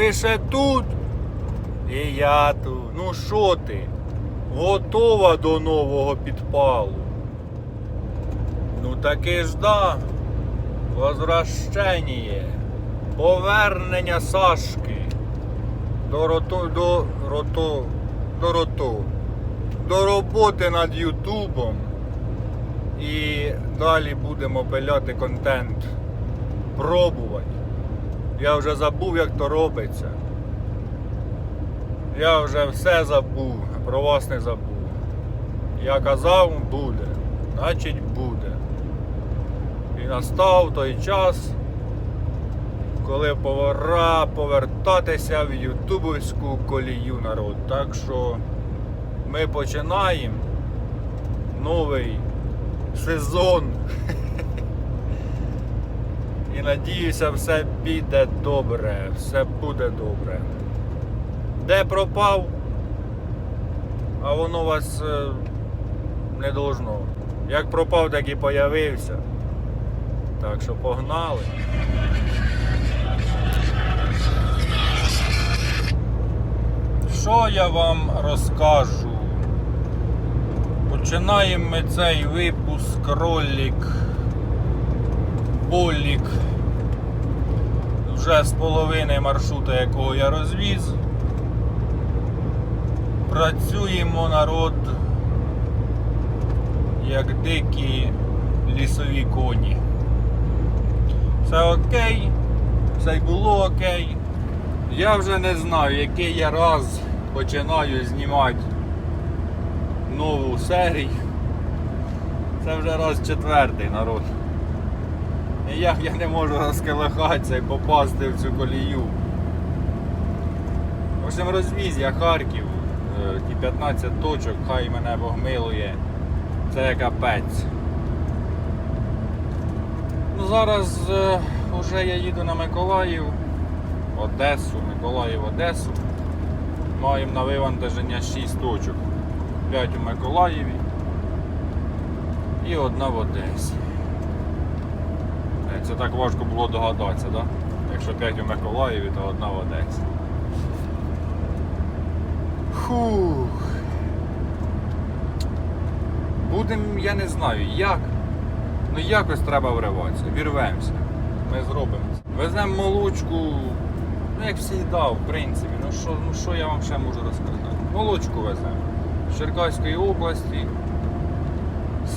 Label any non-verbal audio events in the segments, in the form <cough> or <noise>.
Ви ще тут? І я тут. Ну що ти? Готова до нового підпалу? Ну таки ж да. Возвращення. Повернення Сашки. До рото, до рото, до рото. До роботи над Ютубом. І далі будемо пиляти контент. Пробувати. Я вже забув, як то робиться. Я вже все забув, про вас не забув. Я казав, буде, значить буде. І настав той час, коли пора повертатися в ютубовську колію народ. Так що ми починаємо новий сезон. І надіюся, все піде добре, все буде добре. Де пропав, а воно вас е, не должно. Як пропав, так і появився. Так що погнали. Що я вам розкажу? Починаємо ми цей випуск ролик Болік вже з половини маршрута, якого я розвіз. Працюємо народ як дикі лісові коні. Все окей, все й було окей. Я вже не знаю, який я раз починаю знімати нову серію. Це вже раз четвертий народ. Ніяк я не можу розколихатися і попасти в цю колію. В общем, розвіз я Харків, е, ті 15 точок, хай мене Бог милує. Це капець. Ну, зараз е, вже я їду на Миколаїв, Одесу, Миколаїв, Одесу. Маємо на вивантаження 6 точок. 5 у Миколаєві і одна в Одесі. Це так важко було догадатися, да? Якщо 5 у Миколаєві, то одна в Одесі. Фух. Будем, я не знаю як. Ну якось треба вриватися. Вірвемося. Ми зробимо. Веземо молочку, ну як завжди, в принципі. Ну що, ну що я вам ще можу розказати? Молочку веземо. З Черкаської області.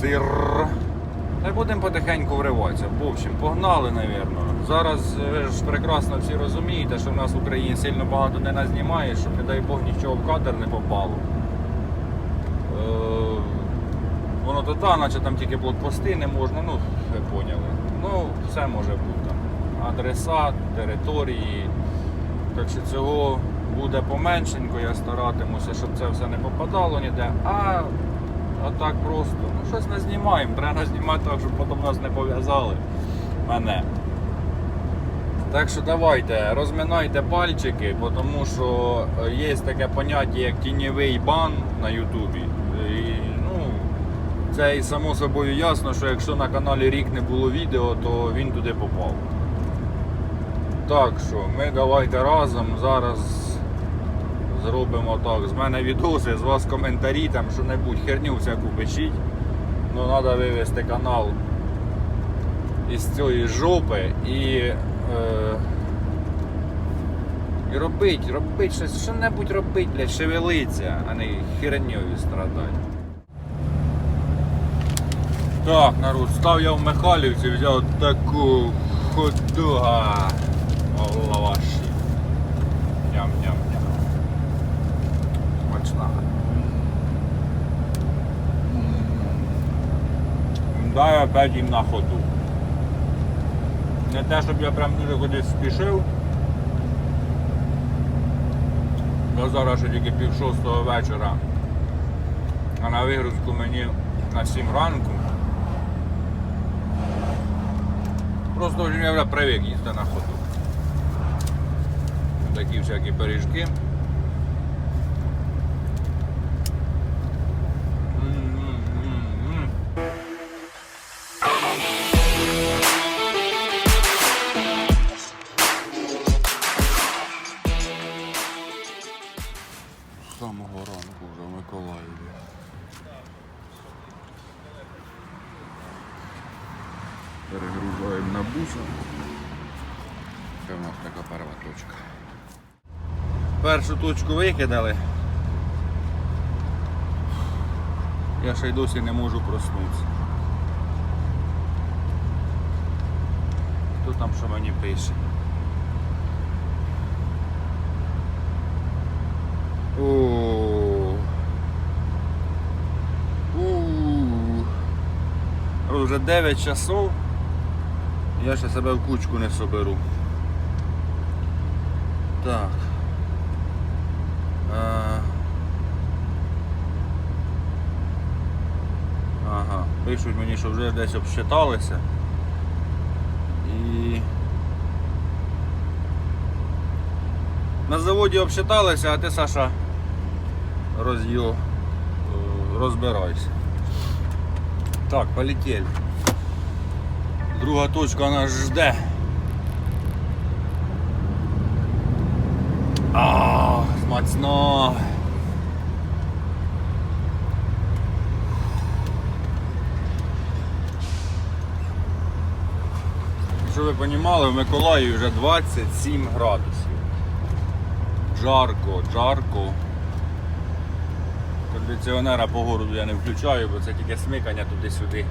Сир. Та будемо потихеньку вриватися. В общем, погнали, напевно. Зараз ви ж прекрасно всі розумієте, що в нас в Україні сильно багато не назнімає, щоб, не дай Бог, нічого в кадр не попало. Е, Воно то та, наче там тільки блокпости не можна, ну, ви поняли. Ну, все може бути. Адреса, території. Так що цього буде поменшенько, я старатимуся, щоб це все не попадало ніде. А, а так просто. Ну, щось не знімаємо. Треба знімати так, щоб потім нас не пов'язали. Мене. Так що давайте, розминайте пальчики, тому що е, є таке поняття, як тіньовий бан на Ютубі. Ну, це і само собою ясно, що якщо на каналі рік не було відео, то він туди попав. Так що, ми давайте разом зараз зробимо так. З мене відоси, з вас коментарі, там що-небудь херню всяку пишіть. Ну треба вивести канал із цієї жопи і, е, і робить, робить щось, що-небудь робить, блядь, шевелиться, а не херньою страдати. Так, народ, став я в Михайлівці, взяв таку ходуга в Дай опять їм на ходу. Не те, щоб я прям дуже кудись спішив. Я зараз ще тільки пів шостого вечора. А на вигрузку мені на 7 ранку. Просто я вже привик їсти на ходу. Такі всякі пиріжки. Першу точку викидали. Я ще й досі не можу проснутися. Хто там що мені пише? О. Вже 9 часов. Я ще себе в кучку не соберу. Так. А... Ага, пишуть мені, що вже десь обсчиталися. І на заводі обсчиталися, а ти, Саша, роз'йо, е, розбирайся. Так, полетели. Друга точка нас жде. А, смачно. Щоб ви розуміли, в Миколаїві вже 27 градусів. Жарко, жарко. Кондиціонера по городу я не включаю, бо це тільки смикання туди-сюди.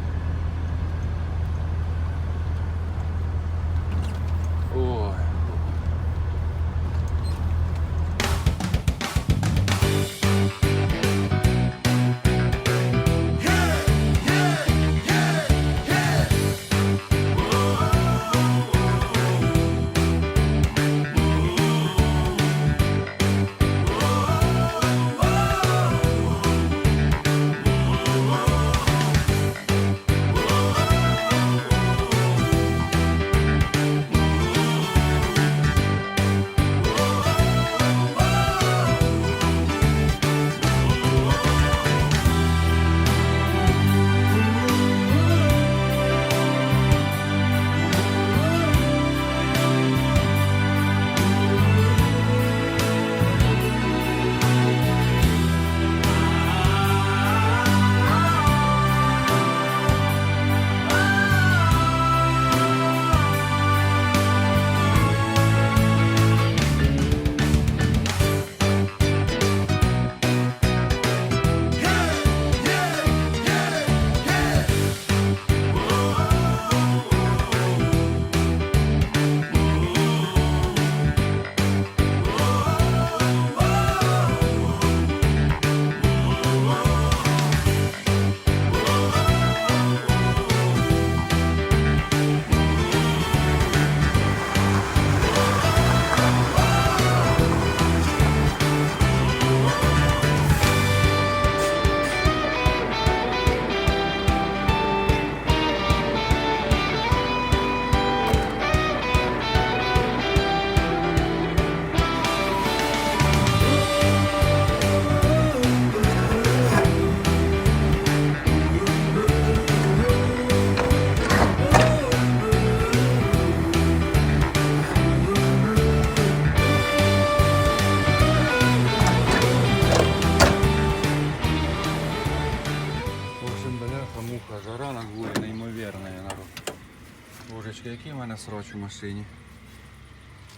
Машині.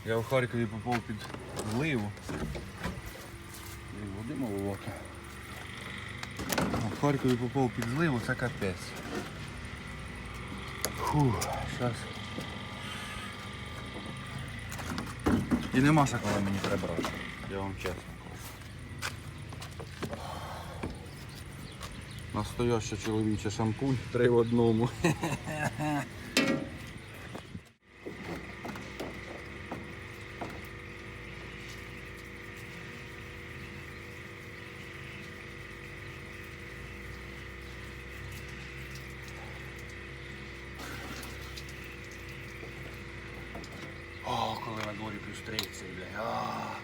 Я в Харкові попав під зливу. Води молока. В Харкові попав під зливу, це капець. Фух, щас. І нема коли мені прибрати, я вам чесно кажу. Настоящий чоловічий шампунь, три в одному. <laughs> О, коли на дворі плюс 30, бля.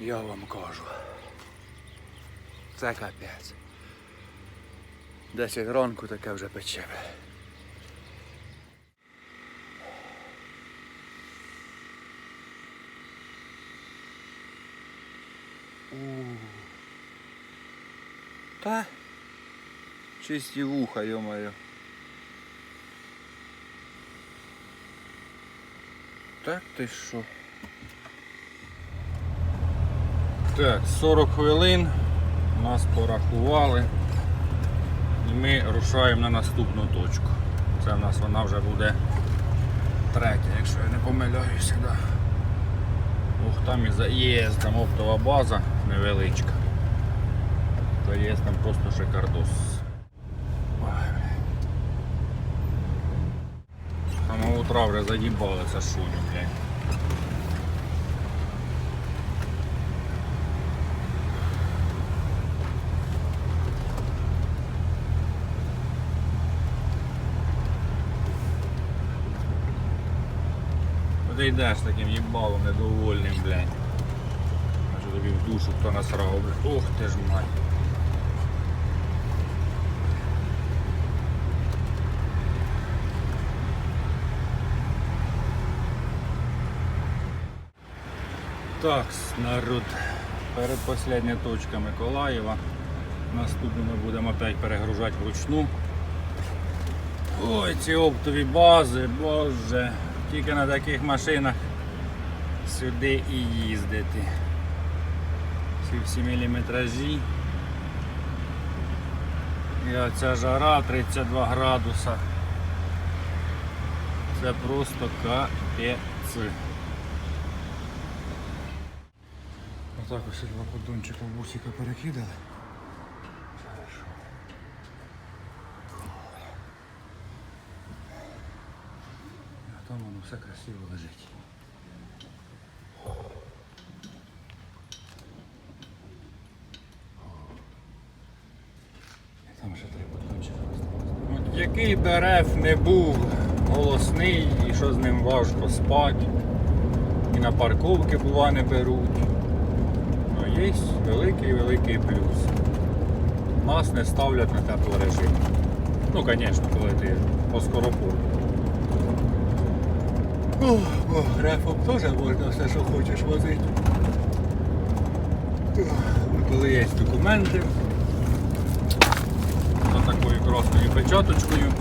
Я вам кажу. Це капець. 10 ранку таке вже пече. Та чисті вуха, йомаю. Так ти що? Так, 40 хвилин нас порахували. І ми рушаємо на наступну точку. Це в нас вона вже буде третя, якщо я не помиляюся. Да. Ох, там і заїздом оптова база невеличка. Заїздом просто шикардос. З утра вже заїбалися шуню, блядь. Йдеш таким їбалом недовольним, блядь. Що тобі в душу хто насрав, блядь. Ох ти ж мать. Так, народ. Передпоследня точка Миколаєва. Наступну ми будемо опять перегружати вручну. Ой, ці оптові бази, боже. Тільки на таких машинах сюди і їздити. Ці всі міліметражі. І оця жара 32 градуса. Це просто капець. Отак ось два поддончика в бусика перекидали. Хорошо. А там все красиво лежить. Там ще три поддончика. От який дерев не був голосний і що з ним важко спати. І на парковки бува не беруть. Ну, є великий-великий плюс. Нас не ставлять на теплорежим. Ну, звісно, коли ти по скоропорту. Грефом теж можна все, що хочеш возити. Коли є документи, з такою красною печаточкою,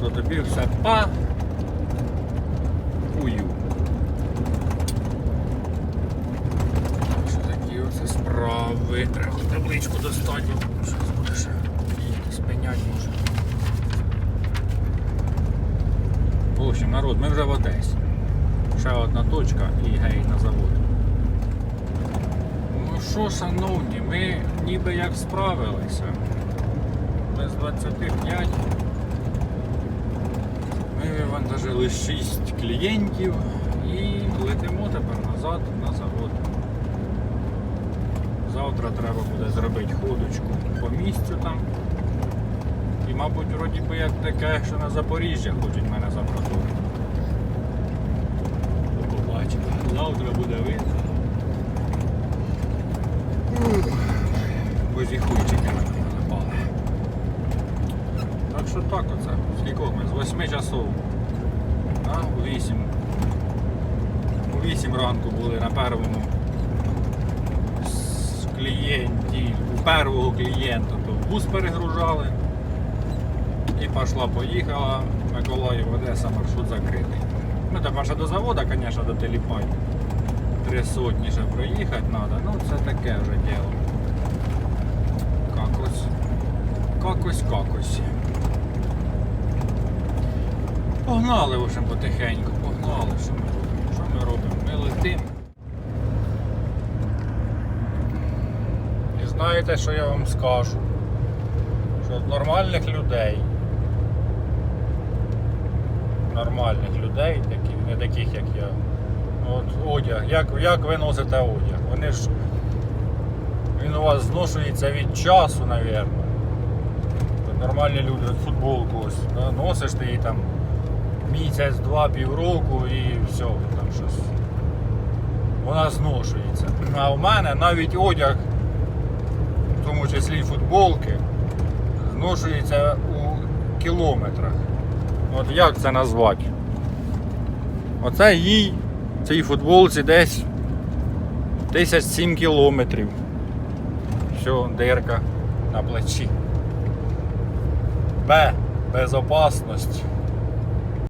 то тобі все па хую. Що такі оце справи? Треба табличку достати, бо щось будеш їхати спиняти може. В общем, народ, ми вже в Одесі. Ще одна точка і гей на завод. Ну що, шановні, ми ніби як справилися. Без 25 ми вивантажили 6 клієнтів і летимо тепер назад на завод. Завтра треба буде зробити ходочку по місцю там. Мабуть, вроді би як таке, що на Запоріжжя хочуть мене забрати. Побачимо. Завтра буде видно. Бозіхуйчики на мене напали. Так що так оце. Скільки ми? З 8 часов. А, у 8. У 8 ранку були на первому з клієнті, у першого клієнта, то бус перегружали. І пішла, поїхала. Миколаїв, Одеса, маршрут закритий. Ну тепер ще до заводу, звісно, до Теліпай. Три сотні ще проїхати треба. Ну це таке вже діло. Какось. Какось, какось. Погнали в общем, потихеньку, погнали, що ми робимо? Що ми робимо? Ми летимо. І знаєте, що я вам скажу? Що нормальних людей, нормальних людей, такі, не таких як я. От одяг, як, як ви носите одяг? Вони ж він у вас зношується від часу, мабуть. Нормальні люди, футболку ось, да, носиш ти її там місяць, два, півроку і все, там щось. вона зношується. А в мене навіть одяг, в тому числі футболки, зношується у кілометрах. От як це назвати? Оце їй, цій футболці десь 1007 кілометрів. Все, дирка на плечі. Б. Безопасність.